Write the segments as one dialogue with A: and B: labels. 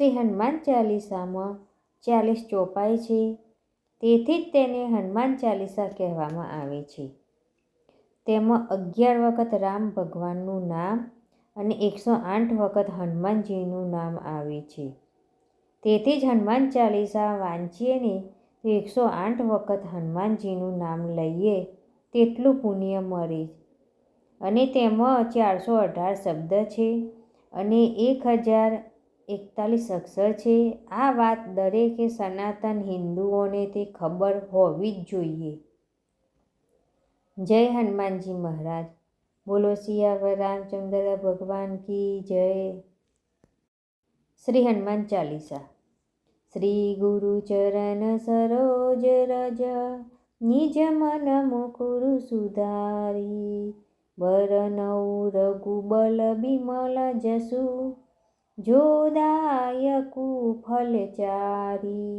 A: શ્રી હનુમાન ચાલીસામાં ચાલીસ ચોપાઈ છે. તેથી જ તેને હનુમાન ચાલીસા કહેવામાં આવે છે. તેમાં અગિયાર વખત રામ ભગવાનનું નામ અને એકસો આઠ વખત હનુમાનજીનું નામ આવે છે. તેથી જ હનુમાન ચાલીસા વાંચીએ ને તો એકસો આઠ વખત હનુમાનજીનું નામ લઈએ તેટલું પુણ્ય મળે અને તેમાં ચારસો અઢાર શબ્દ છે અને એક હજાર એકતાલીસ અક્ષર છે. આ વાત દરેકે સનાતન હિન્દુઓને તે ખબર હોવી જ જોઈએ. જય હનુમાનજી મહારાજ. બોલો સિયાવર રામચંદ્ર ભગવાન કી જય. શ્રી હનુમાન ચાલીસા. શ્રી ગુરુ ચરણ સરોજ રજ, નિજ મન મુકુરુ સુધારી બરનૌ રઘુબલ બિમલ જસુ જોદાયકુ ફલચારી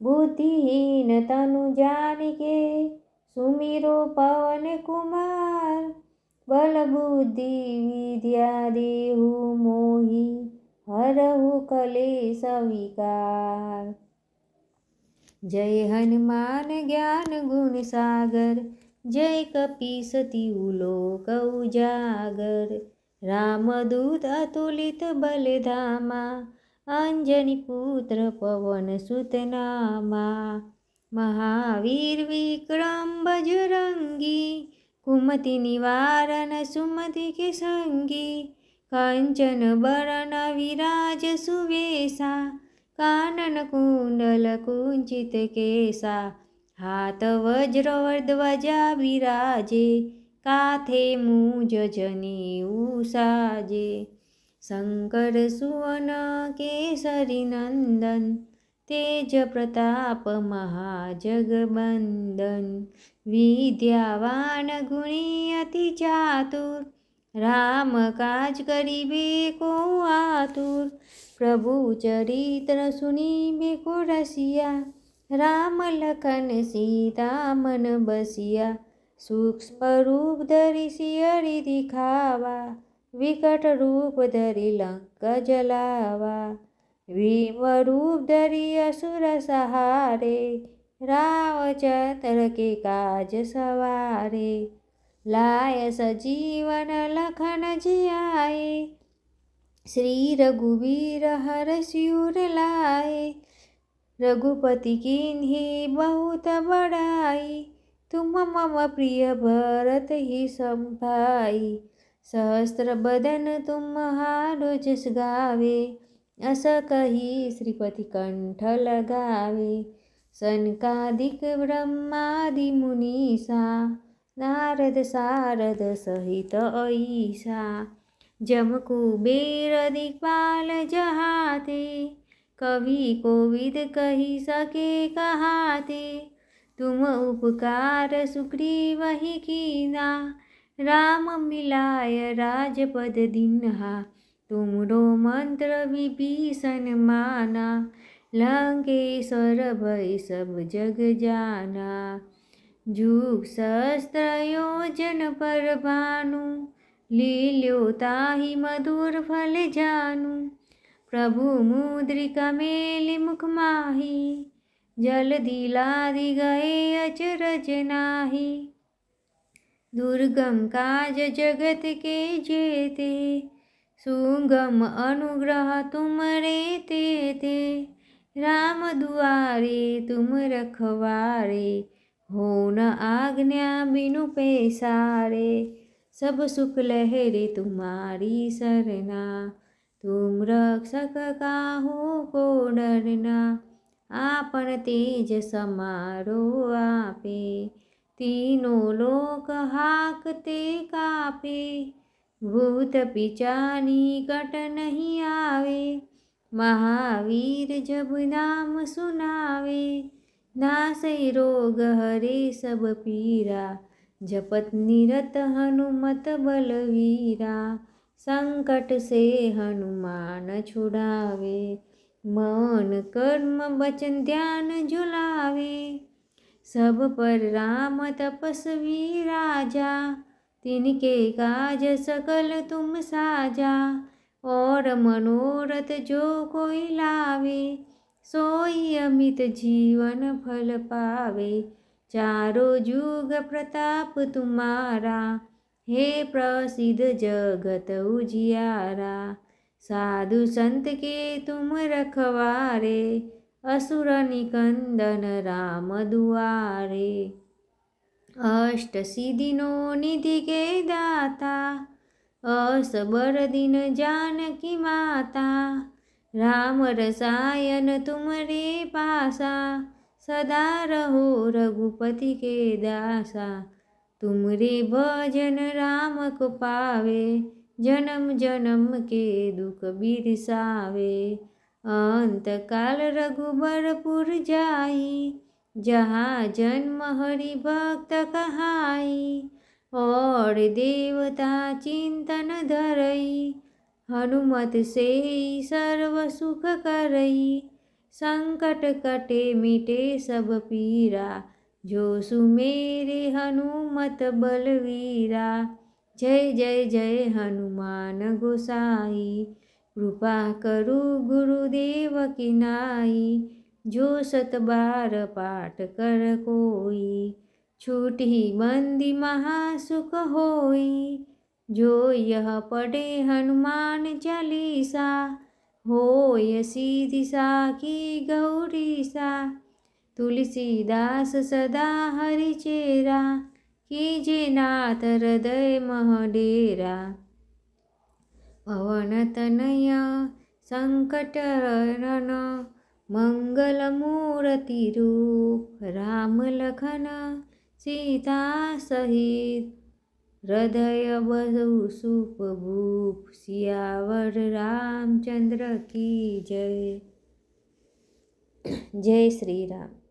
A: બુદ્ધિહીન તનુ જાનિકે સુમિરો પવન કુમાર બલ બુદ્ધિ વિદ્યા દેહુ મોહી હરહુ કલેશ વિકાર જય હનુમાન જ્ઞાન ગુણ સાગર જય કપીસતી ઉલોક ઉજાગર रामदूत अतुलित बलधामा अञ्जनि पवनसुतनामा पवन सुतनामा। महावीर्विक्रमभज कुमति निवारण सुमति के सङ्गी कञ्चन वरण विराज सुवेशा कानन कुण्डल कुञ्चित केशा। हातवज्रवर्ध्वजा विराजे કાથે મુજ જની ઉસાજે. શંકર સુવન કેસરી નંદન, તેજ પ્રતાપ મહાજગબંદન વિદ્યાવાન ગુણી અતિ ચાતુર, રામ કાજ કરીબે કો આતુર. પ્રભુ ચરિત્ર સુની બેકો રસિયા, રામ લખન સીતા મન બસિયા. सूक्ष्मरूप धरी सियरी दिखावा विकट रूप धरि लंक जलावा भीमरूप धरि असुर सहारे राव रामचंद्र के काज सवारे लाय सजीवन लखन जियाए श्री रघुवीर हर स्यूर लाए रघुपति किन्ही बहुत बड़ाई तुम मम प्रिय भरत ही संभाई। सहस्त्र बदन तुम हारो जस गावे, अस कही श्रीपति कंठ लगावे। सनकादिक ब्रह्मादि मुनीसा, नारद सारद सहित ऐसा। जम कुबेर दिक्पाल जहाते, कवि कोविद कही सके कहाते। तुम उपकार सुग्रीव ही कीना। राम मिलाय राजपद दिन्हा। तुमरो मंत्र विभीषण माना। लंकेश्वर भय सब जग जाना। जुग सहस्त्र योजन पर भानु लील्यो ताहि मधुर फल जानु। प्रभु मुद्रिका मेलि मुख माही। जल्दी लादि गए अचरज नाही. दुर्गम काज जगत के जेते, सुगम अनुग्रह तुम रे ते ते. राम दुआरे तुम रखवारे, हो न आज्ञा बिनु पैसारे. सब सुख लहरे तुम्हारी सरना, तुम रक्षक काहू को डरना. આપણ તેજ સમારો આપે. તીનો લોક હાક તે કાપે. ભૂત પિચાની કટ નહીં આવે. મહાવીર જબ નામ સુનાવે. નાસે રોગ હરે સબ પીરા. જપત નિરત હનુમત બલવીરા. સંકટ સે હનુમાન છુડાવે. मन कर्म वचन ध्यान झुलावे सब पर राम तपस्वी राजा तिनके काज सकल तुम साजा और मनोरथ जो कोई लावे सोई अमित जीवन फल पावे चारों युग प्रताप तुम्हारा हे प्रसिद्ध जगत उजियारा साधु संत के तुम रखवारे, असुर निकंदन राम दुआरे। अष्ट सिद्धि नो निधि के दाता, असबर दिन जान की माता। राम रसायन तुम रे पासा, सदा रहो रघुपति के दासा। तुम रे भजन राम को पावे जन्म जन्म के दुख बिरसावे। अंत काल रघुबरपुर जाई, जहाँ जन्म हरि भक्त कहाई। और देवता चिंतन धरई, हनुमत से सर्व सुख करई। संकट कटे मिटे सब पीरा, जो सुमेरे हनुमत बलवीरा। જય જય જય હનુમાન ગોસાઈ, કૃપા કરું ગુરુદેવ કિનાઈ, જો સતબાર પાઠ કર કોઈ, છૂટી બંદી મહાસુખ હોય, જો યહ પડે હનુમાન ચાલીસા, હોય સીધી સાખી ગૌરીસા, તુલસીદાસ સદા હરિચેરા કીજે નાથ હૃદય મહડેરા. પવન તનય સંકટ હરણ મંગલ મૂર્તિ રૂપ રામ લખન સીતા સહિત. હૃદય બહુ સુપભૂપ શિયાવર રામચંદ્ર કી જય. જય શ્રી રામ.